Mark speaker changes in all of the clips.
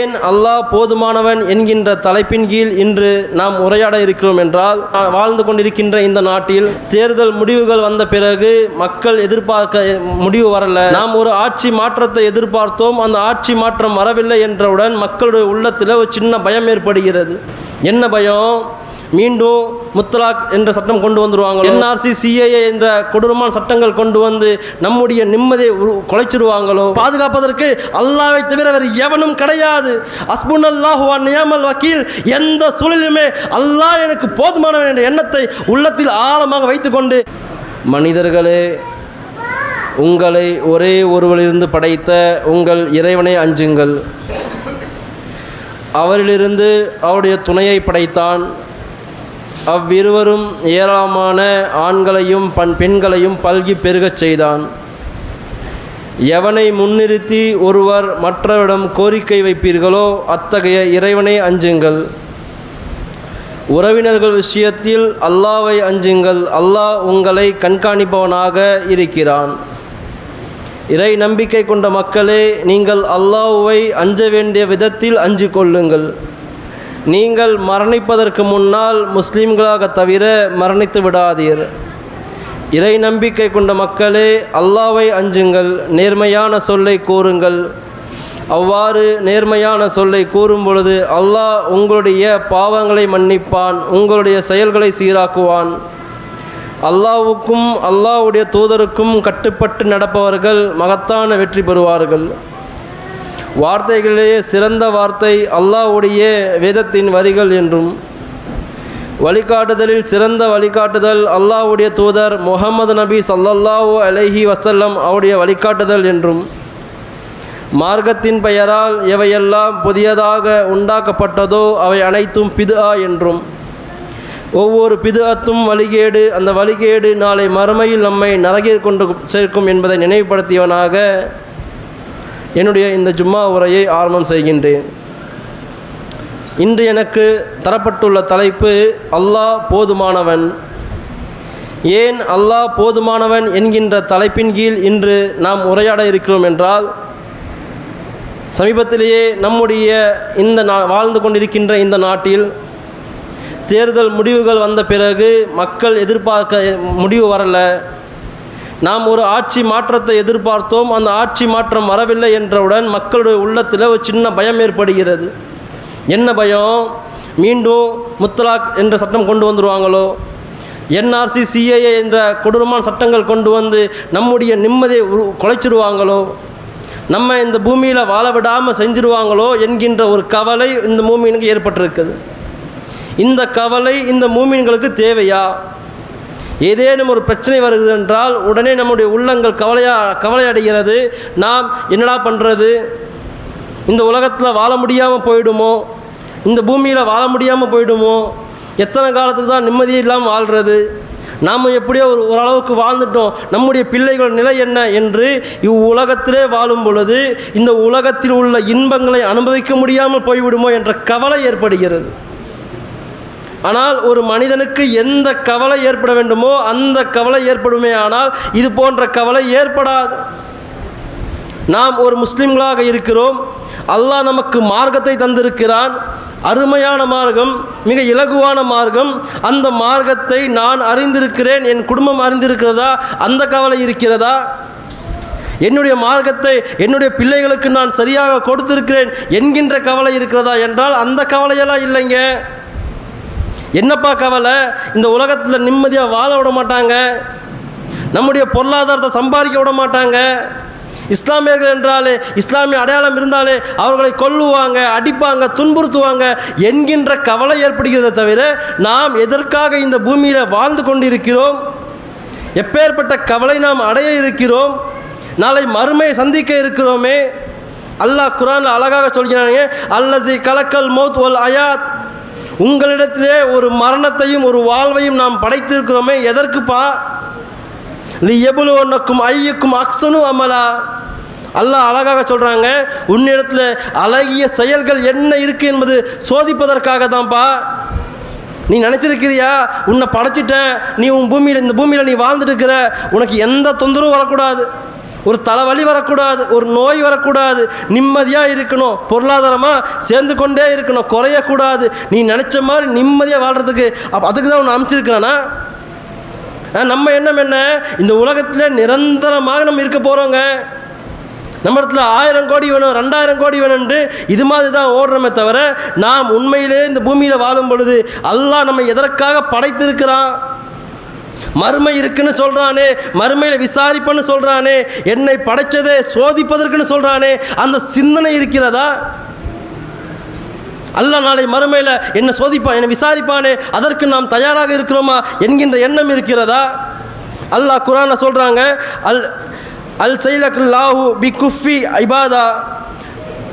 Speaker 1: ஏன் அல்லாஹ் போதுமானவன் என்கின்ற தலைப்பின் கீழ் இன்று நாம் உரையாட இருக்கிறோம் என்றால் வாழ்ந்து கொண்டிருக்கின்ற இந்த நாட்டில் தேர்தல் முடிவுகள் வந்த பிறகு மக்கள் எதிர்பார்க்க முடிவு வரல. நாம் ஒரு ஆட்சி மாற்றத்தை எதிர்பார்த்தோம். அந்த ஆட்சி மாற்றம் வரவில்லை என்றவுடன் மக்களுடைய உள்ளத்தில் ஒரு சின்ன பயம் ஏற்படுகிறது. என்ன பயம்? மீண்டும் முத்தலாக் என்ற சட்டம் கொண்டு வந்துருவாங்க என்ஆர்சி சிஏஏ என்ற கொடூரமான சட்டங்கள் கொண்டு வந்து நம்முடைய நிம்மதியை குலைச்சிருவாங்களோ? பாதுகாப்பதற்கு அல்லாவை தவிர வேறு எவனும் கிடையாது. அஸ்புன் அல்லாஹுவா நியாமல் வக்கீல் எந்த சூழலிலுமே அல்லாஹ் எனக்கு போதுமானவன் என்ற எண்ணத்தை உள்ளத்தில் ஆழமாக வைத்துக்கொண்டு மனிதர்களே உங்களை ஒரே ஒருவரிலிருந்து படைத்த உங்கள் இறைவனை அஞ்சுங்கள். அவரிலிருந்து அவருடைய துணையை படைத்தான் அவ்விருவரும் ஏராளமான ஆண்களையும் பண் பெண்களையும் பல்கி பெருகச் செய்தான். எவனை முன்னிறுத்தி ஒருவர் மற்றவரிடம் கோரிக்கை வைப்பீர்களோ அத்தகைய இறைவனை அஞ்சுங்கள். உறவினர்கள் விஷயத்தில் அல்லாவை அஞ்சுங்கள். அல்லாஹ் உங்களை கண்காணிப்பவனாக இருக்கிறான். இறை நம்பிக்கை கொண்ட மக்களே நீங்கள் அல்லாஹுவை அஞ்ச வேண்டிய விதத்தில் அஞ்சு கொள்ளுங்கள். நீங்கள் மரணிப்பதற்கு முன்னால் முஸ்லீம்களாக தவிர மரணித்து விடாதீர். இறை நம்பிக்கை கொண்ட மக்களே அல்லாவை அஞ்சுங்கள் நேர்மையான சொல்லை கூறுங்கள். அவ்வாறு நேர்மையான சொல்லை கூறும் பொழுது அல்லாஹ் உங்களுடைய பாவங்களை மன்னிப்பான் உங்களுடைய செயல்களை சீராக்குவான். அல்லாவுக்கும் அல்லாஹ்வுடைய தூதருக்கும் கட்டுப்பட்டு நடப்பவர்கள் மகத்தான வெற்றி பெறுவார்கள். வார்த்தைகளிலேயே சிறந்த வார்த்தை அல்லாஹ்வுடைய வேதத்தின் வரிகள் என்றும் வழிகாட்டுதலில் சிறந்த வழிகாட்டுதல் அல்லாஹ்வுடைய தூதர் முகமது நபி சல்லல்லாஹூ அலைஹி வசல்லம் அவருடைய வழிகாட்டுதல் என்றும் மார்க்கத்தின் பெயரால் எவையெல்லாம் புதியதாக உண்டாக்கப்பட்டதோ அவை அனைத்தும் பிதுஆ என்றும் ஒவ்வொரு பிதுஅத்தும் வழிகேடு அந்த வழிகேடு நாளை மறுமையில் நம்மை நரகில் கொண்டு சேர்க்கும் என்பதை நினைவுபடுத்தியவனாக என்னுடைய இந்த ஜும்மா உரையை ஆரம்பம் செய்கின்றேன். இன்று எனக்கு தரப்பட்டுள்ள தலைப்பு அல்லாஹ் போதுமானவன். ஏன் அல்லாஹ் போதுமானவன் என்கின்ற தலைப்பின் கீழ் இன்று நாம் உரையாட இருக்கிறோம் என்றால் சமீபத்திலேயே நம்முடைய இந்த நா வாழ்ந்து கொண்டிருக்கின்ற இந்த நாட்டில் தேர்தல் முடிவுகள் வந்த பிறகு மக்கள் எதிர்பார்க்க முடிவு வரலை. நாம் ஒரு ஆட்சி மாற்றத்தை எதிர்பார்த்தோம் அந்த ஆட்சி மாற்றம் வரவில்லை என்றவுடன் மக்களுடைய உள்ளத்தில் ஒரு சின்ன பயம் ஏற்படுகிறது. என்ன பயம்? மீண்டும் முத்தலாக் என்ற சட்டம் கொண்டு வந்துருவாங்களோ? என்ஆர்சி சிஏஏ என்ற கொடூரமான சட்டங்கள் கொண்டு வந்து நம்முடைய நிம்மதியை உரு- குலைச்சிருவாங்களோ? நம்ம இந்த பூமியில் வாழ விடாமல் செஞ்சிருவாங்களோ என்கின்ற ஒரு கவலை இந்த மூமீனுக்கு ஏற்பட்டிருக்குது. இந்த கவலை இந்த மூமீன்களுக்கு தேவையா? ஏதேனும் ஒரு பிரச்சனை வருகிறது என்றால் உடனே நம்முடைய உள்ளங்கள் கவலையா கவலை அடைகிறது நாம் என்னடா பண்ணுறது இந்த உலகத்தில் வாழ முடியாமல் போயிடுமோ? இந்த பூமியில் வாழ முடியாமல் போயிடுமோ? எத்தனை காலத்துக்கு தான் நிம்மதியே இல்லாமல் வாழ்கிறது நாம் எப்படியோ ஒரு ஓரளவுக்கு வாழ்ந்துட்டோம். நம்முடைய பிள்ளைகள் நிலை என்ன என்று இவ்வுலகத்திலே வாழும் பொழுது இந்த உலகத்தில் உள்ள இன்பங்களை அனுபவிக்க முடியாமல் போய்விடுமோ என்ற கவலை ஏற்படுகிறது. ஆனால் ஒரு மனிதனுக்கு எந்த கவலை ஏற்பட வேண்டுமோ அந்த கவலை ஏற்படுமே ஆனால் இது போன்ற கவலை ஏற்படாது. நாம் ஒரு முஸ்லிம்களாக இருக்கிறோம். அல்லாஹ் நமக்கு மார்க்கத்தை தந்திருக்கிறான். அருமையான மார்க்கம் மிக இலகுவான மார்க்கம். அந்த மார்க்கத்தை நான் அறிந்திருக்கிறேன். என் குடும்பம் அறிந்திருக்கிறதா? அந்த கவலை இருக்கிறதா? என்னுடைய மார்க்கத்தை என்னுடைய பிள்ளைகளுக்கு நான் சரியாக கொடுத்திருக்கிறேன் என்கின்ற கவலை இருக்கிறதா? என்றால் அந்த கவலையெல்லாம் இல்லைங்க. என்னப்பா கவலை? இந்த உலகத்தில் நிம்மதியாக வாழ விட மாட்டாங்க. நம்முடைய பொருளாதாரத்தை சம்பாதிக்க விட மாட்டாங்க. இஸ்லாமியர்கள் என்றாலே இஸ்லாமிய அடையாளம் இருந்தாலே அவர்களை கொல்லுவாங்க அடிப்பாங்க துன்புறுத்துவாங்க என்கின்ற கவலை ஏற்படுகிறதே தவிர நாம் எதற்காக இந்த பூமியில் வாழ்ந்து கொண்டிருக்கிறோம்? எப்பேற்பட்ட கவலை நாம் அடைய இருக்கிறோம்? நாளை மறுமையை சந்திக்க இருக்கிறோமே. அல்லாஹ் குரான் அழகாக சொல்கிறாங்க அல்லசி கலக்கல் மௌத் ஒல் அயாத் உங்களிடத்திலே ஒரு மரணத்தையும் ஒரு வாழ்வையும் நாம் படைத்திருக்கிறோமே எதற்குப்பா? நீ எவ்வளோ ஒன்றுக்கும் ஐயக்கும் அக்சனு அமலா. அல்லாஹ் அழகாக சொல்கிறாங்க உன்னிடத்தில் அழகிய செயல்கள் என்ன இருக்குது என்பது சோதிப்பதற்காக தான்ப்பா நீ நினச்சிருக்கிறியா? உன்னை படைச்சிட்டேன் நீ உன் பூமியில் இந்த பூமியில் நீ வாழ்ந்துட்டு இருக்கிற உனக்கு எந்த தொந்தரவும் வரக்கூடாது. ஒரு தலைவலி வரக்கூடாது ஒரு நோய் வரக்கூடாது. நிம்மதியாக இருக்கணும். பொருளாதாரமாக சேர்ந்து கொண்டே இருக்கணும். குறையக்கூடாது. நீ நினச்ச மாதிரி நிம்மதியாக வாழ்கிறதுக்கு அப்போ அதுக்கு தான் ஒன்று அமைச்சிருக்கிறானா நம்ம எண்ணம் என்ன? இந்த உலகத்தில் நிரந்தரமாக நம்ம இருக்க போகிறோங்க நம்ம இடத்துல ஆயிரம் கோடி வேணும் ரெண்டாயிரம் கோடி வேணும்ன்று இது மாதிரி தான் ஓடுறோமே தவிர நாம் உண்மையிலே இந்த பூமியில் வாழும் பொழுது அல்லாஹ் நம்ம எதற்காக படைத்திருக்கிறான்? மறுமை இருக்குன்னு சொல்கிறானே மறுமையில் விசாரிப்பன்னு சொல்கிறானே என்னை படைச்சதே சோதிப்பதற்குன்னு சொல்கிறானே அந்த சிந்தனை இருக்கிறதா? அல்ல நாளை மறுமையில் என்னை சோதிப்பான் என்னை விசாரிப்பானே அதற்கு நாம் தயாராக இருக்கிறோமா என்கின்ற எண்ணம் இருக்கிறதா? அல்லாஹ் குரானை சொல்கிறாங்க அல் அல் சைலக்குல்லாஹு பி குஃபி ஐபாதா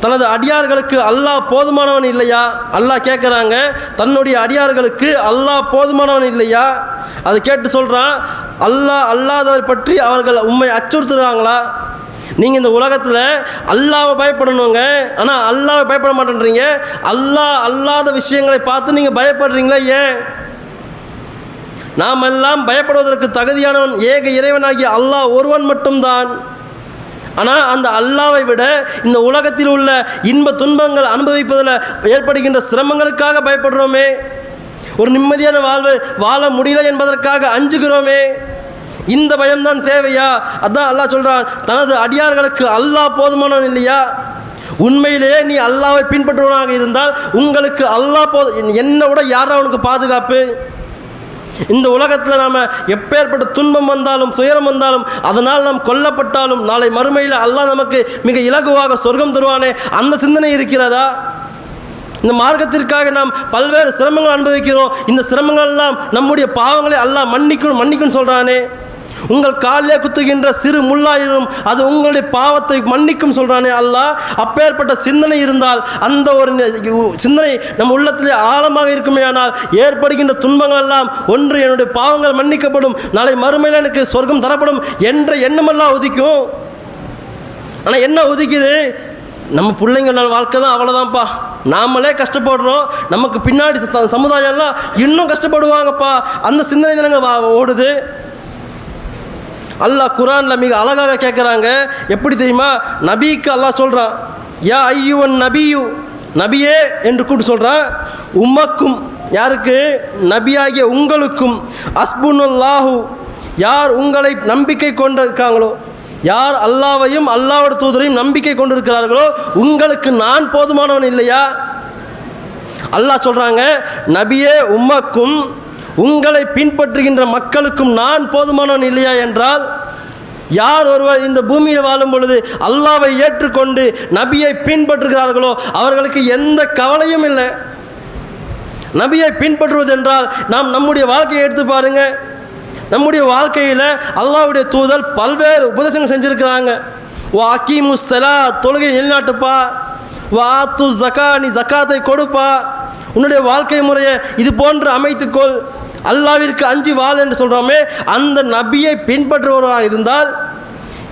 Speaker 1: தனது அடியார்களுக்கு அல்லாஹ் போதுமானவன் இல்லையா? அல்லாஹ் கேட்குறாங்க தன்னுடைய அடியார்களுக்கு அல்லாஹ் போதுமானவன் இல்லையா? அது கேட்டு சொல்கிறான் அல்லாஹ் அல்லாதவர் பற்றி அவர்கள் உண்மை அச்சுறுத்துறாங்களா? நீங்கள் இந்த உலகத்தில் அல்லாவை பயப்படணுங்க. ஆனால் அல்லாவை பயப்பட மாட்டேன்றீங்க. அல்லாஹ் அல்லாத விஷயங்களை பார்த்து நீங்கள் பயப்படுறீங்களா ஏன்? நாம் எல்லாம் பயப்படுவதற்கு தகுதியானவன் ஏக இறைவனாகிய அல்லாஹ் ஒருவன் மட்டும்தான். ஆனால் அந்த அல்லாவை விட இந்த உலகத்தில் உள்ள இன்ப துன்பங்கள் அனுபவிப்பதில் ஏற்படுகின்ற சிரமங்களுக்காக பயப்படுறோமே. ஒரு நிம்மதியான வாழ்வு வாழ முடியல என்பதற்காக அஞ்சுகிறோமே. இந்த பயம்தான் தேவையா? அதான் அல்லாஹ் சொல்கிறான் தனது அடியார்களுக்கு அல்லாஹ் போதுமானவன் இல்லையா? உண்மையிலேயே நீ அல்லாவை பின்பற்றுவனாக இருந்தால் உங்களுக்கு அல்லாஹ் போ என்னை விட யாரா உனக்கு பாதுகாப்பு? இந்த உலகத்தில் நாம் எப்பேற்பட்ட துன்பம் வந்தாலும் துயரம் வந்தாலும் அதனால் நாம் கொல்லப்பட்டாலும் நாளை மறுமையில் அல்லாஹ் நமக்கு மிக இலகுவாக சொர்க்கம் தருவானே அந்த சிந்தனை இருக்கிறதா? இந்த மார்க்கத்திற்காக நாம் பல்வேறு சிரமங்கள் அனுபவிக்கிறோம். இந்த சிரமங்கள் எல்லாம் நம்முடைய பாவங்களை அல்லாஹ் மன்னிக்கணும் மன்னிக்கணும்னு சொல்கிறானே உங்கள் காலிலே குத்துகின்ற சிறு முள்ளாயிரும் அது உங்களுடைய பாவத்தை மன்னிக்கும் சொல்கிறானே அல்லாஹ். அப்பேற்பட்ட சிந்தனை இருந்தால் அந்த ஒரு சிந்தனை நம் உள்ளத்திலே ஆழமாக இருக்குமே ஆனால் ஏற்படுகின்ற துன்பங்கள் எல்லாம் ஒன்று என்னுடைய பாவங்கள் மன்னிக்கப்படும் நாளை மறுமையில் எனக்கு சொர்க்கம் தரப்படும் என்ற எண்ணமெல்லாம் உதிக்கும். ஆனால் என்ன உதிக்குது? நம்ம பிள்ளைங்க நாள் வாழ்க்கைலாம் அவ்வளோதான்ப்பா நாமளே கஷ்டப்படுறோம் நமக்கு பின்னாடி ச- சமுதாயம்லாம் இன்னும் கஷ்டப்படுவாங்கப்பா. அந்த சிந்தனை தானங்க வா- ஓடுது. அல்லாஹ் குரானில் மிக அழகாக கேட்குறாங்க எப்படி தெரியுமா? நபிக்கு அல்லாஹ் சொல்கிறான் யா ஐயுவன் நபியு. நபியே என்று கூப்பிட்டு சொல்கிறான் உமக்கும் யாருக்கு? நபியாகிய உங்களுக்கும். அஸ்புனுல்லாஹு யார் உங்களை நம்பிக்கை கொண்டிருக்காங்களோ யார் அல்லாவையும் அல்லாவோட தூதரையும் நம்பிக்கை கொண்டிருக்கிறார்களோ உங்களுக்கு நான் போதுமானவன் இல்லையா? அல்லாஹ் சொல்கிறாங்க நபியே உம்மக்கும் உங்களை பின்பற்றுகின்ற மக்களுக்கும் நான் போதுமானவன் இல்லையா என்றால் யார் ஒருவர் இந்த பூமியில் வாழும் பொழுது அல்லாவை ஏற்றுக்கொண்டு நபியை பின்பற்றுகிறார்களோ அவர்களுக்கு எந்த கவலையும் இல்லை. நபியை பின்பற்றுவது என்றால் நாம் நம்முடைய வாழ்க்கையை எடுத்து பாருங்க. நம்முடைய வாழ்க்கையில் அல்லாஹ்வுடைய தூதல் பல்வேறு உபதேசங்கள் செஞ்சுருக்கிறாங்க. ஓ அக்கீமு சலா தொழுகை நிலைநாட்டுப்பா. வா து ஜக்கா நீ ஜக்காத்தை கொடுப்பா. உன்னுடைய வாழ்க்கை முறையை இது போன்று அமைத்துக்கொள். அல்லாவிற்கு அஞ்சு வாழ் என்று சொல்கிறோமே அந்த நபியை பின்பற்றுபவராக இருந்தால்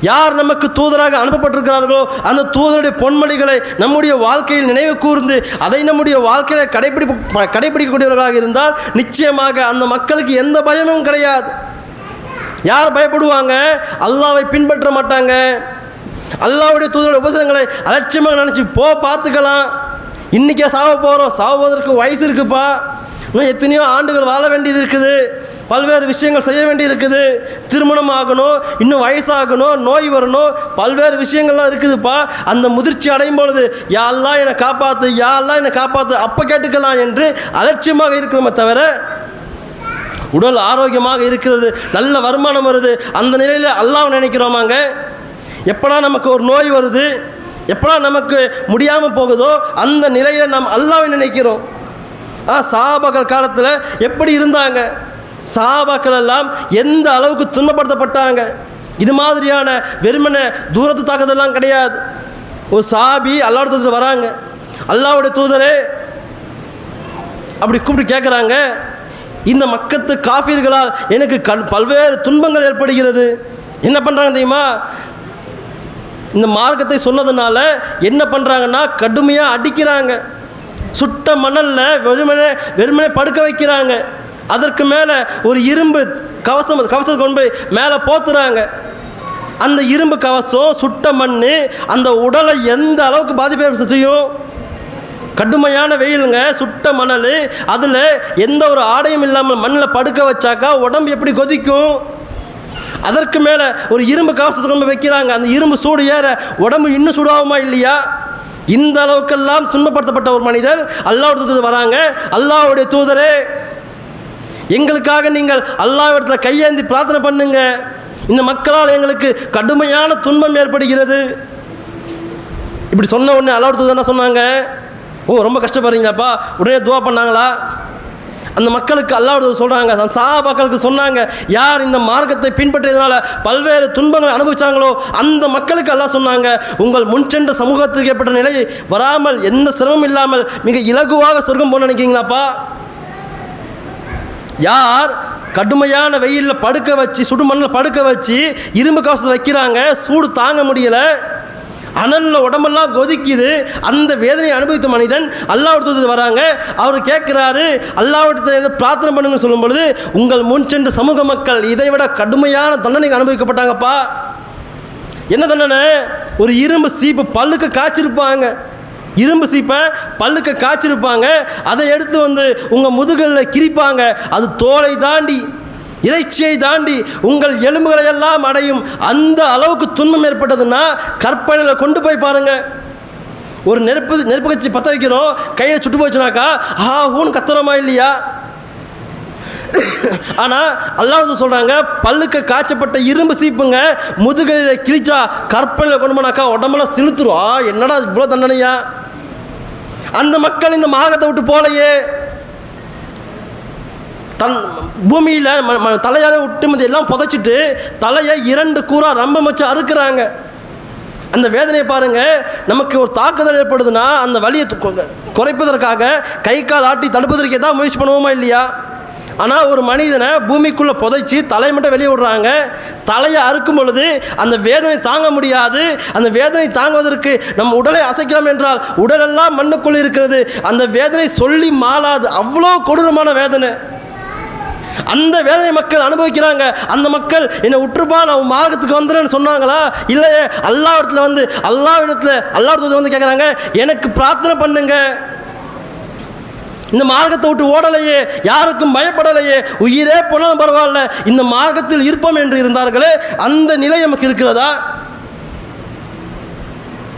Speaker 1: யார் நமக்கு தூதராக அனுப்பப்பட்டிருக்கிறார்களோ அந்த தூதருடைய பொன்மொழிகளை நம்முடைய வாழ்க்கையில் நினைவு கூர்ந்து அதை நம்முடைய வாழ்க்கையில் கடைபிடி கடைபிடிக்கக்கூடியவர்களாக இருந்தால் நிச்சயமாக அந்த மக்களுக்கு எந்த பயமும் கிடையாது. யார் பயப்படுவாங்க? அல்லாவை பின்பற்ற மாட்டாங்க. அல்லாவுடைய தூதருடைய உபசங்களை அலட்சியமாக நினச்சி போ பார்த்துக்கலாம். இன்றைக்கே சாவ போகிறோம் சாவதற்கு வயசு இருக்குப்பா. இன்னும் எத்தனையோ ஆண்டுகள் வாழ வேண்டியது இருக்குது பல்வேறு விஷயங்கள் செய்ய வேண்டி இருக்குது திருமணம் ஆகணும் இன்னும் வயசாகணும் நோய் வரணும் பல்வேறு விஷயங்கள்லாம் இருக்குதுப்பா. அந்த முதிர்ச்சி அடையும் பொழுது யாரெல்லாம் என்னை காப்பாற்று யாரெல்லாம் என்னை காப்பாற்று அப்போ கேட்டுக்கலாம் என்று அலட்சியமாக இருக்கிறோமே தவிர உடல் ஆரோக்கியமாக இருக்கிறது நல்ல வருமானம் வருது அந்த நிலையில் அல்லாஹ் நினைக்கிறோமாங்க? எப்படா நமக்கு ஒரு நோய் வருது எப்படா நமக்கு முடியாமல் போகுதோ அந்த நிலையில் நாம் அல்லாவை நினைக்கிறோம். ஆ சாபாக்கள் காலத்தில் எப்படி இருந்தாங்க? சாபாக்கள் எல்லாம் எந்த அளவுக்கு துன்பப்படுத்தப்பட்டாங்க? இது மாதிரியான வெறுமனை தூரத்து தாக்குதல்லாம் கிடையாது. ஒரு சாபி அல்லாவோட தூதர் வராங்க. அல்லாவுடைய தூதரே அப்படி கூப்பிட்டு கேட்குறாங்க இந்த மக்கத்து காஃபீர்களால் எனக்கு கண் பல்வேறு துன்பங்கள் ஏற்படுகிறது. என்ன பண்ணுறாங்க தெரியுமா? இந்த மார்க்கத்தை சொன்னதுனால என்ன பண்ணுறாங்கன்னா கடுமையாக அடிக்கிறாங்க. சுட்ட மணலில் வெறுமனே வெறுமனே படுக்க வைக்கிறாங்க. அதற்கு மேலே ஒரு இரும்பு கவசம் கவசத்தை கொண்டு போய் மேலே போத்துறாங்க. அந்த இரும்பு கவசம் சுட்ட மண் அந்த உடலை எந்த அளவுக்கு பாதிப்பை செய்யும் கடுமையான வெயிலுங்க சுட்ட மணல் அதில் எந்த ஒரு ஆடையும் இல்லாமல் மண்ணில் படுக்க வச்சாக்கா உடம்பு எப்படி கொதிக்கும்? அதற்கு மேலே ஒரு இரும்பு கவசத்தை கொண்டு வைக்கிறாங்க. அந்த இரும்பு சூடு ஏற உடம்பு இன்னும் சூடாகுமா இல்லையா? இந்த அளவுக்கெல்லாம் துன்பப்படுத்தப்பட்ட ஒரு மனிதர் அல்லாவுடைய தூதர் வராங்க. அல்லாவுடைய தூதரே எங்களுக்காக நீங்கள் அல்லாவிடத்தில் கையேந்தி பிரார்த்தனை பண்ணுங்க. இந்த மக்களால் எங்களுக்கு கடுமையான துன்பம் ஏற்படுகிறது. இப்படி சொன்ன உடனே அல்லாவுடைய தூதர் என்ன சொன்னாங்க? ஓ ரொம்ப கஷ்டப்படுறீங்களாப்பா? உடனே துவா பண்ணாங்களா? அந்த மக்களுக்கு அல்லாவுடைய சொல்கிறாங்க அந்த சஹாபாக்களுக்கு சொன்னாங்க யார் இந்த மார்க்கத்தை பின்பற்றியதுனால பல்வேறு துன்பங்களை அனுபவிச்சாங்களோ அந்த மக்களுக்கு அல்லாஹ் சொன்னாங்க உங்கள் முன் சென்ற சமூகத்துக்கு ஏற்பட்ட நிலை வராமல் எந்த சிரமம் இல்லாமல் மிக இலகுவாக சொர்க்கம் போன நினைக்கிறீங்களாப்பா? யார் கடுமையான வெயிலில் படுக்க வச்சு சுடுமண்ணில் படுக்க வச்சு இரும்பு கவசத்தை வைக்கிறாங்க சூடு தாங்க முடியலை அனலில் உடம்பெல்லாம் கொதிக்குது. அந்த வேதனையை அனுபவித்த மனிதன் அல்லாவிடத்து வராங்க. அவர் கேட்குறாரு அல்லாவிடத்தில் பிரார்த்தனை பண்ணுங்கன்னு சொல்லும் பொழுது உங்கள் முன் சென்ற சமூக மக்கள் இதை விட கடுமையான தண்டனை அனுபவிக்கப்பட்டாங்கப்பா. என்ன தண்டனை? ஒரு இரும்பு சீப்பு பல்லுக்கு காய்ச்சிருப்பாங்க. இரும்பு சீப்பை பல்லுக்கு காய்ச்சிருப்பாங்க. அதை எடுத்து வந்து உங்கள் முதுகில் கிரிப்பாங்க. அது தோலை தாண்டி இறைச்சியை தாண்டி உங்கள் எலும்புகளை எல்லாம் அடையும் அந்த அளவுக்கு துன்பம் ஏற்பட்டதுன்னா கற்பனையில் கொண்டு போய் பாருங்க. ஒரு நெருப்பு நெருப்பு கட்சி பற்ற வைக்கிறோம் கையில் சுட்டு போச்சுனாக்கா ஆ ஊன்னு கத்துறோமா இல்லையா? ஆனால் அல்லாஹ் சொல்கிறாங்க பல்லுக்கு காய்ச்சப்பட்ட இரும்பு சீப்புங்க முதுகையில் கிழிச்சா கற்பனையில் கொண்டு போனாக்கா உடம்பெல்லாம் சிலுத்துரும். ஆ என்னடா இவ்வளோ தண்டனையா? அந்த மக்கள் இந்த மாகத்தை விட்டு போலையே. தன் பூமியில் ம- ம- தலையால விட்டு எல்லாம் புதைச்சிட்டு தலையை இரண்டு கூறாக ரம்பம் வச்சு அறுக்கிறாங்க. அந்த வேதனையை பாருங்க நமக்கு ஒரு தாக்குதல் ஏற்படுதுன்னா அந்த வலியை கொ- குறைப்பதற்காக கை கால் ஆட்டி தடுப்பதற்கே தான் முயற்சி பண்ணுவோமா இல்லையா? ஆனால் ஒரு மனிதனை பூமிக்குள்ளே புதைச்சி தலை மட்டும் வெளியே விடுறாங்க. தலையை அறுக்கும் பொழுது அந்த வேதனை தாங்க முடியாது. அந்த வேதனை தாங்குவதற்கு நம்ம உடலை அசைக்கலாம் என்றால் உடலெல்லாம் மண்ணுக்குள் இருக்கிறது. அந்த வேதனை சொல்லி மாளாது. அவ்வளோ கொடூரமான வேதனை. அந்த வேதனை மக்கள் அனுபவிக்கிறாங்க. அந்த மக்கள் என்னை உற்றுப்பா நான் மார்க்கத்துக்கு வந்துடுறேன்னு சொன்னாங்களா? இல்லையே அல்லாவிடத்தில் வந்து அல்லாவிடத்தில் அல்லாவிடத்தில் வந்து கேட்குறாங்க எனக்கு பிரார்த்தனை பண்ணுங்க. இந்த மார்க்கத்தை விட்டு ஓடலையே யாருக்கும் பயப்படலையே உயிரே போனாலும் பரவாயில்ல. இந்த மார்க்கத்தில் இருப்போம் என்று இருந்தார்களே அந்த நிலை நமக்கு இருக்கிறதா?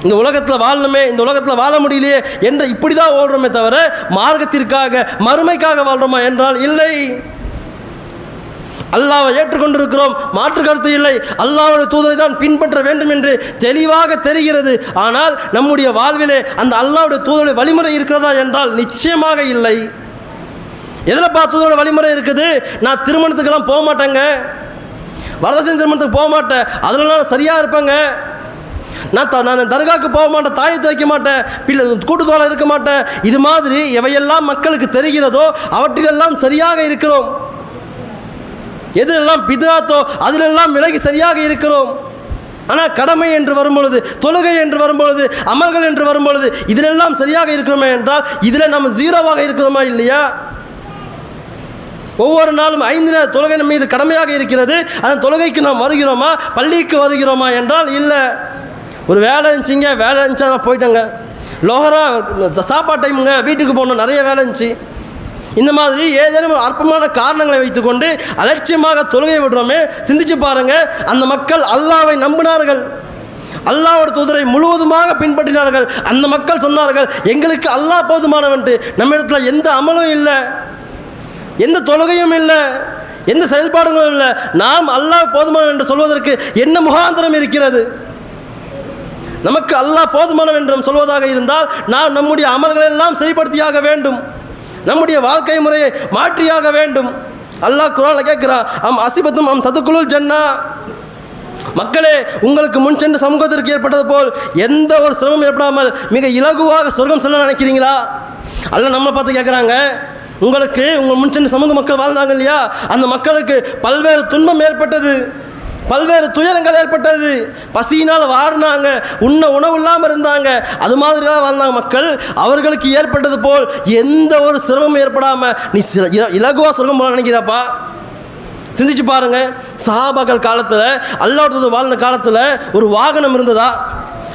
Speaker 1: இந்த உலகத்தில் வாழணுமே இந்த உலகத்தில் வாழ முடியலையே என்ற இப்படி தான் ஓடுறோமே தவிர மார்க்கத்திற்காக மறுமைக்காக வாழ்கிறோமா என்றால் இல்லை. அல்லாவை ஏற்றுக்கொண்டிருக்கிறோம். மாற்று கருத்து இல்லை. அல்லாவுடைய தூதரை தான் பின்பற்ற வேண்டும் என்று தெளிவாக தெரிகிறது. ஆனால் நம்முடைய வாழ்விலே அந்த அல்லாவுடைய தூதருடைய வழிமுறை இருக்கிறதா என்றால் நிச்சயமாக இல்லை. எதில் பா தூதரோட வழிமுறை இருக்குது? நான் திருமணத்துக்கெல்லாம் போக மாட்டேங்க. வரதட்சணை திருமணத்துக்கு போக மாட்டேன். அதில் நான் சரியாக இருப்பேங்க. நான் த நான் தர்காவுக்கு போக மாட்டேன். தாயத்தை வைக்க மாட்டேன். பிள்ளை கூட்டுத்தோலை இருக்க மாட்டேன். இது மாதிரி எவையெல்லாம் மக்களுக்கு தெரிகிறதோ அவற்றுக்கெல்லாம் சரியாக இருக்கிறோம். எதுலெல்லாம் பிதாத்தோ அதிலெல்லாம் விலகி சரியாக இருக்கிறோம். ஆனால் கடமை என்று வரும்பொழுது தொழுகை என்று வரும்பொழுது அமல்கள் என்று வரும்பொழுது இதிலெல்லாம் சரியாக இருக்கிறோமே என்றால் இதில் நம்ம ஜீரோவாக இருக்கிறோமா இல்லையா? ஒவ்வொரு நாளும் ஐந்து நேர தொழுகை நம்ம மீது கடமையாக இருக்கிறது. அந்த தொழுகைக்கு நாம் வருகிறோமா? பள்ளிக்கு வருகிறோமா என்றால் இல்லை. ஒரு வேலை இருந்துச்சிங்க வேலை இருந்துச்சு நான் போயிட்டேங்க. லோஹரா சாப்பாடு டைமுங்க வீட்டுக்கு போகணும் நிறைய வேலை இருந்துச்சு. இந்த மாதிரி ஏதேனும் ஒரு அற்பமான காரணங்களை வைத்துக்கொண்டு அலட்சியமாக தொழுகை விடுறோமே சிந்திச்சு பாருங்க. அந்த மக்கள் அல்லாவை நம்பினார்கள். அல்லாவோட தூதரை முழுவதுமாக பின்பற்றினார்கள். அந்த மக்கள் சொன்னார்கள் எங்களுக்கு அல்லாஹ் போதுமானவன்ட்டு நம்ம இடத்துல எந்த அமலும் இல்லை. எந்த தொழுகையும் இல்லை. எந்த செயல்பாடுகளும் இல்லை. நாம் அல்லாஹ் போதுமானவன் என்று சொல்வதற்கு என்ன முகாந்திரம் இருக்கிறது? நமக்கு அல்லாஹ் போதுமானவன் என்று சொல்வதாக இருந்தால் நாம் நம்முடைய அமல்களெல்லாம் சரிப்படுத்தியாக வேண்டும். நம்முடைய வாழ்க்கை முறையை மாற்றியாக வேண்டும். அல்லாஹ் குரான் கேட்கிறான் அம் அசிபத்தும் அம் ததுக்குழுல் ஜன்னா. மக்களே உங்களுக்கு முன் சென்று சமூகத்திற்கு ஏற்பட்டது போல் எந்த ஒரு சிரமம் ஏற்படாமல் மிக இலகுவாக சொர்க்கம் செல்ல நினைக்கிறீங்களா? அல்ல நம்ம பார்த்து கேட்குறாங்க உங்களுக்கு உங்கள் முன் சென்று சமூக மக்கள் வாழ்ந்தாங்க இல்லையா? அந்த மக்களுக்கு பல்வேறு துன்பம் ஏற்பட்டது. பல்வேறு துயரங்கள் ஏற்பட்டது. பசியினால் வாடினாங்க உண்ண உணவு இல்லாமல் இருந்தாங்க. அது மாதிரிலாம் வாழ்ந்தாங்க மக்கள். அவர்களுக்கு ஏற்பட்டது போல் எந்த ஒரு சிரமமும் ஏற்படாமல் நீ சில- இல- இலகுவா போல நினைக்கிறாப்பா சிந்திச்சு பாருங்க. சஹாபாக்கள் காலத்தில் அல்லாஹ் வாழ்ந்த காலத்தில் ஒரு வாகனம் இருந்ததா?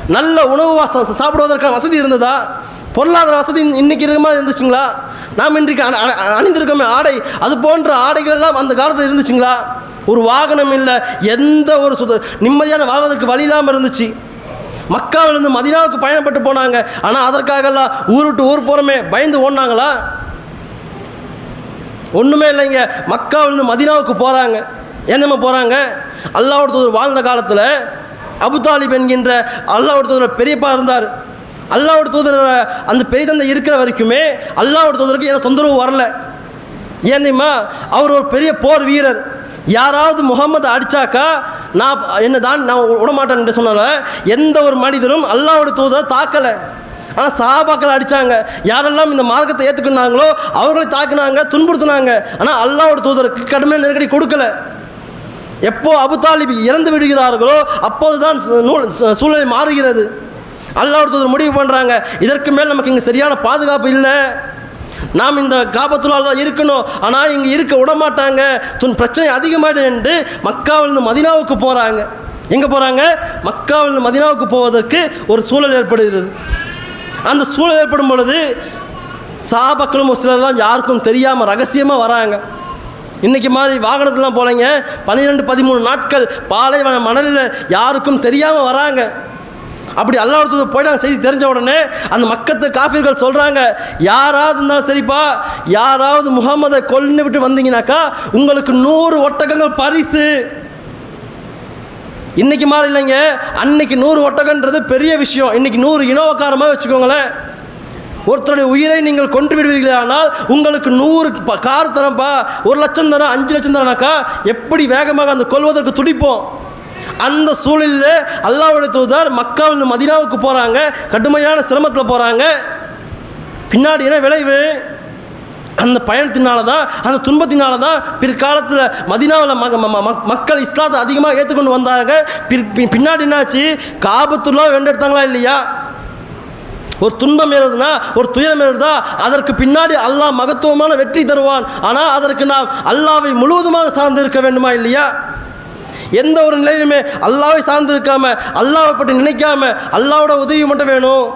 Speaker 1: நல்ல உணவு சாப்பிடுவதற்கான வசதி இருந்ததா? பொருளாதார வசதி இன்னைக்கு இருக்க மாதிரி இருந்துச்சுங்களா? நாம் இன்றைக்கு அணிந்திருக்கோமே ஆடை. அது போன்ற ஆடைகள் எல்லாம் அந்த காலத்தில் இருந்துச்சுங்களா? ஒரு வாகனம் இல்லை எந்த ஒரு சுத நிம்மதியான வாழ்வதற்கு வழி இல்லாமல் இருந்துச்சு. மக்காவிலிருந்து மதினாவுக்கு பயணப்பட்டு போனாங்க. ஆனால் அதற்காகலாம் ஊர் விட்டு ஊர் போகிறோமே பயந்து ஓடினாங்களா? ஒன்றுமே இல்லைங்க. மக்காவிலிருந்து மதினாவுக்கு போகிறாங்க என்னம்மா போகிறாங்க அல்லாவோட தூதர் வாழ்ந்த காலத்தில் அபுதாலிப் என்கின்ற அல்லாவோட தூதர் பெரியப்பா இருந்தார். அல்லாவோட தூதர் அந்த பெரிய தந்தை இருக்கிற வரைக்குமே அல்லாவோட தூதருக்கு எந்த தொந்தரவு வரல. ஏன் தெரியுமா? அவர் ஒரு பெரிய போர் வீரர். யாராவது முகமது அடித்தாக்கா நான் என்ன தான் நான் விடமாட்டேன் என்று சொன்னால எந்த ஒரு மனிதனும் அல்லாவோட தூதரை தாக்கலை. ஆனால் சஹாபாக்கள் அடித்தாங்க யாரெல்லாம் இந்த மார்க்கத்தை ஏற்றுக்கினாங்களோ அவர்களை தாக்குனாங்க துன்புறுத்தினாங்க. ஆனால் அல்லாவோட தூதருக்கு கடுமையான நெருக்கடி கொடுக்கல. எப்போ அபுதாலிப் இறந்து விடுகிறார்களோ அப்போது தான் நூல் சூழ்நிலை மாறுகிறது. அல்லாவோட தூதர் முடிவு பண்ணுறாங்க இதற்கு மேல் நமக்கு இங்கே சரியான பாதுகாப்பு இல்லை. நாம் இந்த காபத்துலால் தான் இருக்கணும். ஆனால் இங்கே இருக்க விட மாட்டாங்க துன் பிரச்சனை அதிகமாயிடும் என்று மக்காவிலிருந்து மதினாவுக்கு போகிறாங்க எங்கே போகிறாங்க மக்காவிலிருந்து மதினாவுக்கு போவதற்கு ஒரு சூழல் ஏற்படுகிறது. அந்த சூழல் ஏற்படும் பொழுது சாபக்களும் ஒரு சிலர்லாம் யாருக்கும் தெரியாமல் ரகசியமாக வராங்க. இன்றைக்கி மாதிரி வாகனத்துலாம் போகலைங்க பன்னிரெண்டு பதிமூணு நாட்கள் பாலைவன மணலில் யாருக்கும் தெரியாமல் வராங்க. அப்படி அல்லாஹ் போயிட்டாங்க செய்தி தெரிஞ்ச உடனே அந்த மக்கத்து காஃபிர்கள் சொல்கிறாங்க யாராவது இருந்தாலும் சரிப்பா யாராவது முகமதை கொல்லுன்னு விட்டு வந்தீங்கனாக்கா உங்களுக்கு நூறு ஒட்டகங்கள் பரிசு. இன்னைக்கு மாதிரி இல்லைங்க அன்னைக்கு நூறு ஒட்டகன்றது பெரிய விஷயம். இன்னைக்கு நூறு இனோவக்காரமாக வச்சுக்கோங்களேன். ஒருத்தருடைய உயிரை நீங்கள் கொண்டு விடுவீர்களானால் உங்களுக்கு நூறு கார் தரப்பா ஒரு லட்சம் தரம் அஞ்சு லட்சம் தரனாக்கா எப்படி வேகமாக அந்த கொல்வதற்கு துடிப்போம்? அந்த சூழலில் அல்லாவுடைய தூதர் மக்காவிலிருந்து மதினாவுக்கு போகிறாங்க கடுமையான சிரமத்தில் போகிறாங்க பின்னாடி என்ன விளைவு? அந்த பயணத்தினால தான் அந்த துன்பத்தினால தான் பிற்காலத்தில் மதினாவில் மக ம- ம- மக்கள் இஸ்லாத்தை அதிகமாக ஏற்றுக்கொண்டு வந்தாங்க. பிற் பின்னாடி என்னாச்சு? காபத்துல்லா வென்றெடுத்தாங்களா இல்லையா? ஒரு துன்பம் ஏறுதுன்னா ஒரு துயரம் ஏறுதா? அதற்கு பின்னாடி அல்லாஹ் மகத்துவமான வெற்றி தருவான். ஆனால் அதற்கு நாம் அல்லாவை முழுவதுமாக சார்ந்து இருக்க வேண்டுமா இல்லையா? எந்த ஒரு நிலையிலுமே அல்லாவை சார்ந்திருக்காம அல்லாவை பற்றி நினைக்காம அல்லாவோட உதவி மட்டும் வேணும்.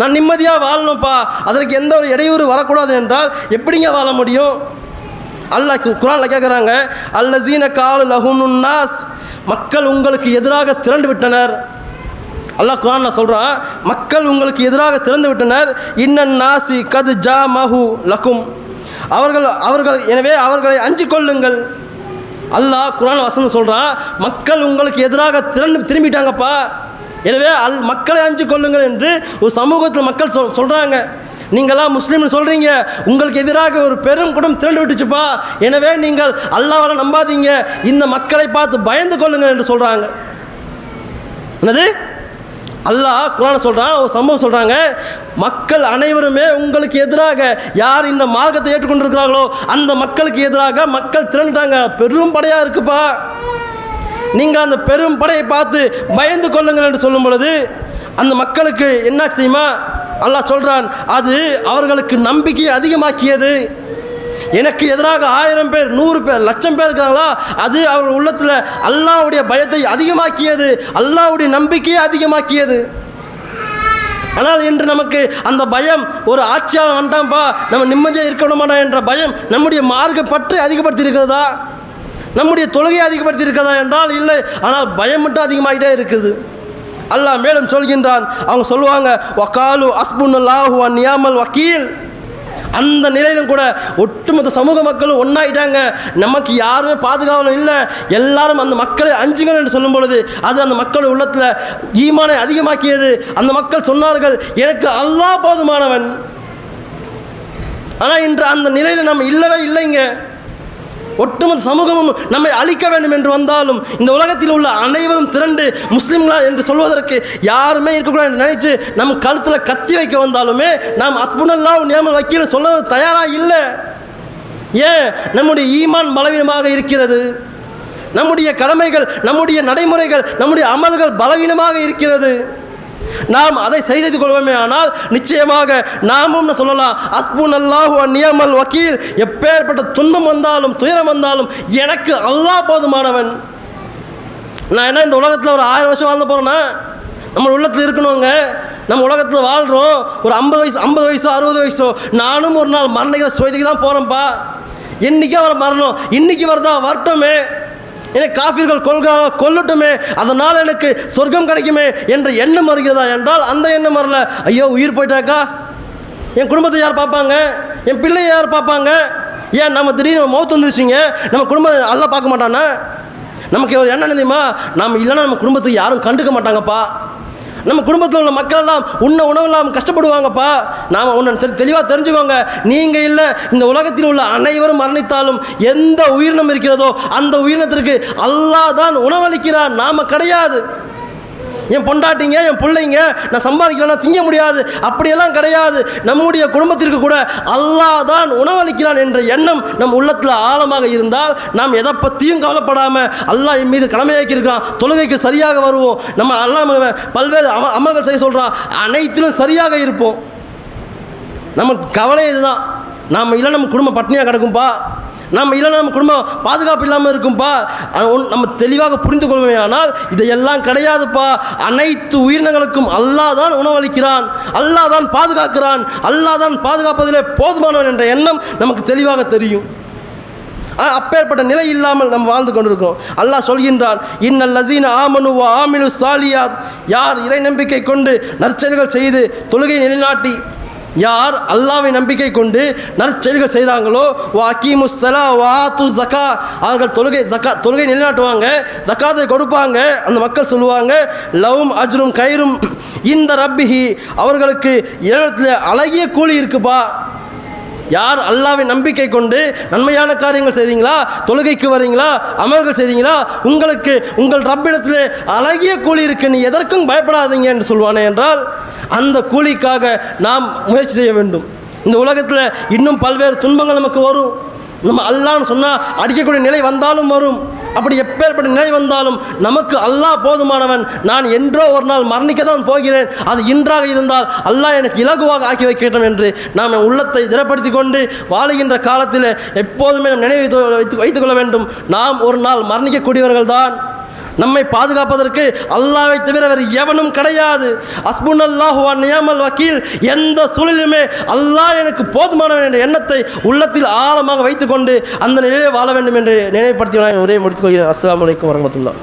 Speaker 1: நான் நிம்மதியாக வாழணும்ப்பா. அதற்கு எந்த ஒரு இடையூறு வரக்கூடாது என்றால் எப்படிங்க வாழ முடியும்? அல்லாஹ் குரானில் கேட்குறாங்க அல்லசீன காலு லகுனுன்னாஸ் மக்கள் உங்களுக்கு எதிராக திரண்டு விட்டனர். அல்லாஹ் குரான்ல சொல்கிறான் மக்கள் உங்களுக்கு எதிராக திறந்து விட்டனர். இன்னன் நாசி கது ஜா மஹு லக்கும் அவர்கள் அவர்கள் எனவே அவர்களை அஞ்சு கொள்ளுங்கள். அல்லாஹ் குரான் வசனம் சொல்கிறான் மக்கள் உங்களுக்கு எதிராக திரண்டு திரும்பிட்டாங்கப்பா. எனவே அல் மக்களை அஞ்சு கொள்ளுங்கள் என்று ஒரு சமூகத்தில் மக்கள் சொல் சொல்கிறாங்க நீங்களாம் முஸ்லீம்னு சொல்கிறீங்க உங்களுக்கு எதிராக ஒரு பெரும் குடம் திரண்டு விட்டுச்சுப்பா. எனவே நீங்கள் அல்லாஹ்வை நம்பாதீங்க. இந்த மக்களை பார்த்து பயந்து கொள்ளுங்கள் என்று சொல்கிறாங்க என்னது? அல்லாஹ் குரான் சொல்கிறான் ஒரு சம்பவம் சொல்கிறாங்க மக்கள் அனைவருமே உங்களுக்கு எதிராக யார் இந்த மார்க்கத்தை ஏற்றுக்கொண்டிருக்கிறார்களோ அந்த மக்களுக்கு எதிராக மக்கள் திரண்டுட்டாங்க பெரும் படையாக இருக்குப்பா. நீங்கள் அந்த பெரும் படையை பார்த்து பயந்து கொள்ளுங்கள் என்று சொல்லும் பொழுது அந்த மக்களுக்கு என்ன தெரியுமா? அல்லாஹ் சொல்கிறான் அது அவர்களுக்கு நம்பிக்கையை அதிகமாக்கியது. எனக்கு எதிராக ஆயிரம் பேர் நூறு பேர் லட்சம் பேர் இருக்கிறாங்களா அது அவர் உள்ளத்தில் அல்லாவுடைய பயத்தை அதிகமாக்கியது அல்லாவுடைய நம்பிக்கையை அதிகமாக்கியது. ஆனால் இன்று நமக்கு அந்த பயம் ஒரு ஆட்சியாளர் வந்துட்டான்ப்பா நம்ம நிம்மதியாக இருக்கணுமாடா என்ற பயம் நம்முடைய மார்க்க பற்றி அதிகப்படுத்தி இருக்கிறதா நம்முடைய தொழுகையை அதிகப்படுத்தி இருக்கிறதா என்றால் இல்லை ஆனால் பயம் மட்டும் அதிகமாகிட்டே இருக்குது. அல்லாஹ் மேலும் சொல்கின்றான் அவங்க சொல்லுவாங்க வக்காலு அஸ்புல்லாஹு நியாமல் வக்கீல். அந்த நிலையிலும் கூட ஒட்டுமொத்த சமூக மக்களும் ஒன்றாயிட்டாங்க நமக்கு யாருமே பாதுகாவலும் இல்லை. எல்லாரும் அந்த மக்களை அஞ்சுங்கள் என்று சொல்லும் பொழுது அது அந்த மக்கள் உள்ளத்தில் ஈமானை அதிகமாக்கியது. அந்த மக்கள் சொன்னார்கள் எனக்கு அல்லாஹ் போதுமானவன். ஆனால் இன்று அந்த நிலையில் நம்ம இல்லவே இல்லைங்க. ஒட்டுமொத்த சமூகமும் நம்மை அழிக்க வேண்டும் என்று வந்தாலும் இந்த உலகத்தில் உள்ள அனைவரும் திரண்டு முஸ்லீம்களா என்று சொல்வதற்கு யாருமே இருக்கக்கூடாது நினைச்சு நம் கழுத்தில் கத்தி வைக்க வந்தாலுமே நாம் அஸ்புனல்லா நியமல் வக்கீல் சொல்ல தயாராக இல்லை. ஏன்? நம்முடைய ஈமான் பலவீனமாக இருக்கிறது. நம்முடைய கடமைகள் நம்முடைய நடைமுறைகள் நம்முடைய அமல்கள் பலவீனமாக இருக்கிறது. நாம் அதை சரி செய்து கொள்வோமே ஆனால் நிச்சயமாக நாமும் நான் சொல்லலாம் அஸ்புன் அல்லாஹு நியமல் வக்கீல். எப்பேற்பட்ட துன்பம் வந்தாலும் துயரம் வந்தாலும் எனக்கு அல்லாஹ் போதுமானவன். நான் என்ன இந்த உலகத்தில் ஒரு ஆயிரம் வருஷம் வாழ்ந்து போகிறேன்னா நம்ம உள்ளத்தில் இருக்கணுங்க. நம்ம உலகத்தில் வாழ்கிறோம் ஒரு ஐம்பது வயசு ஐம்பது வயசோ அறுபது வயசோ நானும் ஒரு நாள் மரணிக்க சுயத்துக்கு தான் போகிறேன்ப்பா என்றைக்கே வர மரணம் இன்றைக்கி வருதா வரட்டுமே. எனக்கு காஃபிர்கள் கொள்கா கொல்லட்டுமே அதனால் எனக்கு சொர்க்கம் கிடைக்குமே என்ற எண்ணம் வருகிறதா என்றால் அந்த எண்ணம் வரல. ஐயோ உயிர் போயிட்டாக்கா? என் குடும்பத்தை யார் பார்ப்பாங்க? என் பிள்ளையை யார் பார்ப்பாங்க? ஏன் நம்ம திடீர்னு மௌத்து வந்துருச்சிங்க? நம்ம குடும்பம் நல்லா பார்க்க மாட்டானா? நமக்கு ஒரு என்ன தெரியுமா? நாம் இல்லைன்னா நம்ம குடும்பத்துக்கு யாரும் கண்டுக்க மாட்டாங்கப்பா. நம்ம குடும்பத்தில் உள்ள மக்கள் எல்லாம் உன்ன உணவு இல்லாமல் கஷ்டப்படுவாங்கப்பா. நாம் ஒன்று தெளிவாக தெரிஞ்சுக்கோங்க. நீங்கள் இல்லை இந்த உலகத்தில் உள்ள அனைவரும் மரணித்தாலும் எந்த உயிரினம் இருக்கிறதோ அந்த உயிரினத்திற்கு அல்லாஹ் தான் உணவளிக்கிறான் நாம் கிடையாது. என் பொண்டாட்டிங்க என் பிள்ளைங்க நான் சம்பாதிக்கலன்னா திங்க முடியாது. அப்படியெல்லாம் கிடையாது. நம்முடைய குடும்பத்திற்கு கூட அல்லாஹ் தான் உணவளிக்கிறான் என்ற எண்ணம் நம் உள்ளத்தில் ஆழமாக இருந்தால் நாம் எதை பற்றியும் கவலைப்படாமல் அல்லாஹ் என் மீது கடமையாக்கியிருக்கிறான் தொழுகைக்கு சரியாக வருவோம். நம்ம அல்லாஹ் நம்ம பல்வேறு அம அமல்கள் செய்ய சொல்கிறான் அனைத்திலும் சரியாக இருப்போம். நம்ம கவலை இதுதான். நாம் இல்லை நம்ம குடும்பம் பட்னியாக கிடக்கும்பா. நம்ம இல்லைன்னா நம்ம குடும்பம் பாதுகாப்பு இல்லாமல் இருக்கும்பா. நம்ம தெளிவாக புரிந்து கொள்வோமே ஆனால் இதையெல்லாம் கிடையாதுப்பா. அனைத்து உயிரினங்களுக்கும் அல்லாஹ் தான் உணவளிக்கிறான். அல்லாஹ் தான் பாதுகாக்கிறான். அல்லாஹ் தான் பாதுகாப்பதிலே போதுமானவன் என்ற எண்ணம் நமக்கு தெளிவாக தெரியும். ஆனால் அப்பேற்பட்ட நிலை இல்லாமல் நம்ம வாழ்ந்து கொண்டிருக்கோம். அல்லாஹ் சொல்கின்றான் இன்னல் லசீன ஆமனு வ ஆமினு சாலியாத் யார் இறை நம்பிக்கை கொண்டு நற்செயல்கள் செய்து தொழுகை நிலைநாட்டி யார் அல்லாவை நம்பிக்கை கொண்டு நற்செயல்கள் செய்கிறாங்களோ வா அக்கீமு சலா வாத்து ஜக்கா அவர்கள் தொழுகை ஜக்கா தொழுகை நிலைநாட்டுவாங்க ஜக்காத்தை கொடுப்பாங்க அந்த மக்கள் சொல்லுவாங்க லவும் அஜ்ரும் கயிறும் இந்த ரப்பிஹி அவர்களுக்கு இடத்துல அழகிய கூலி இருக்குப்பா. யார் அல்லாவை நம்பிக்கை கொண்டு நன்மையான காரியங்கள் செய்தீங்களா? தொழுகைக்கு வரீங்களா? அமல்கள் செய்தீங்களா? உங்களுக்கு உங்கள் ரப்பிடத்தில் அழகிய கூலி இருக்கு. நீ எதற்கும் பயப்படாதீங்க என்று சொல்வானே என்றால் அந்த கூலிக்காக நாம் முயற்சி செய்ய வேண்டும். இந்த உலகத்தில் இன்னும் பல்வேறு துன்பங்கள் நமக்கு வரும். நம்ம அல்லான்னு சொன்னால் அடிக்கக்கூடிய நிலை வந்தாலும் வரும். அப்படி எப்பேற்பட்ட நிலை வந்தாலும் நமக்கு அல்லாஹ் போதுமானவன். நான் என்றோ ஒரு நாள் மரணிக்க தான் போகிறேன். அது இன்றாக இருந்தால் அல்லாஹ் எனக்கு இலகுவாக ஆக்கி வைக்கட்டும் என்று நாம் என் உள்ளத்தை திடப்படுத்தி கொண்டு வாழுகின்ற காலத்தில் எப்போதுமே நம் நினைவு வைத்து வைத்துக்கொள்ள வேண்டும். நாம் ஒரு நாள் மரணிக்கக்கூடியவர்கள் தான் நம்மை பாதுகாப்பதற்கு அல்லாவை தவிர வேறு எவனும் கிடையாது. அஸ்புன் அல்லாஹுவா நியாமல் வக்கீல். எந்த சூழலிலுமே அல்லாஹ் எனக்கு போதுமானவன் என்ற எண்ணத்தை உள்ளத்தில் ஆழமாக வைத்துக்கொண்டு அந்த நிலையை வாழ வேண்டும் என்று நினைவுபடுத்தி உரையை முடித்துக் கொள்கிறேன். அஸ்ஸலாமு வரமத்துல்லா